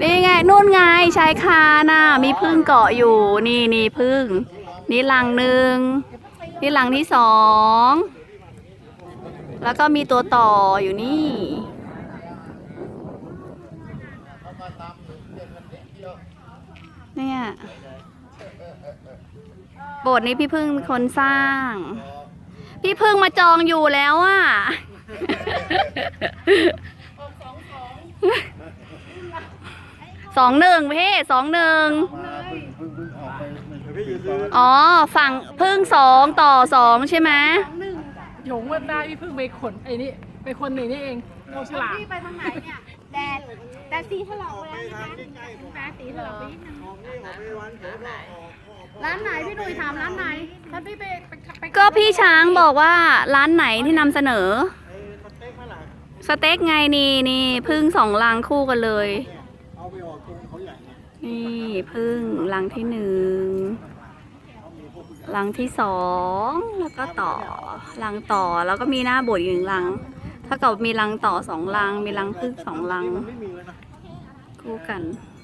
นี่ไงนู่นไงชายคาน่ะมีพึ่งเกาะอยู่นี่นี่พึ่ง นี่รังหนึ่งนี่รังที่สองแล้วก็มีตัวต่ออยู่นี่เนี่ยโบสถ์นี้พี่พึ่งเป็นคนสร้าง พี่พึ่งมาจองอยู่แล้วอะ สองหนึ่งพี่สองหนึ่งมาเพิ่งเพิ่งเพิ่งออกไปหนึ่งปีก่อนอ๋อฝั่งพึ่งสองต่อสองใช่ไหมหยงว่าได้พี่เพิ่งไปขนไอ้นี่ไปคนหนึ่งนี่เองเราฉลาดพี่ไปทางไหนเนี่ย แดดแดดสีถลอกเลยนะแดดสีถลอกไปนิดนึงร้านไหนพี่หนุ่ยถามร้านไหนถ้าพี่ไปไปไปก็พี่ช้างบอกว่าร้านไหนที่นำเสนอ สเต็กไงนี่นี่พึ่งสองลังคู่กันเลย เอาไปออกตรงเขาใหญ่เนี่ยนี่พึ่งลังที่หนึ่งลังที่สองแล้วก็ต่อลังต่อแล้วก็มีหน้าโบสถ์อีกหนึ่งลังถ้าเกิดมีลังต่อสองลังมีลังพึ่งสองลังไม่มีเลยนะคู่กันเ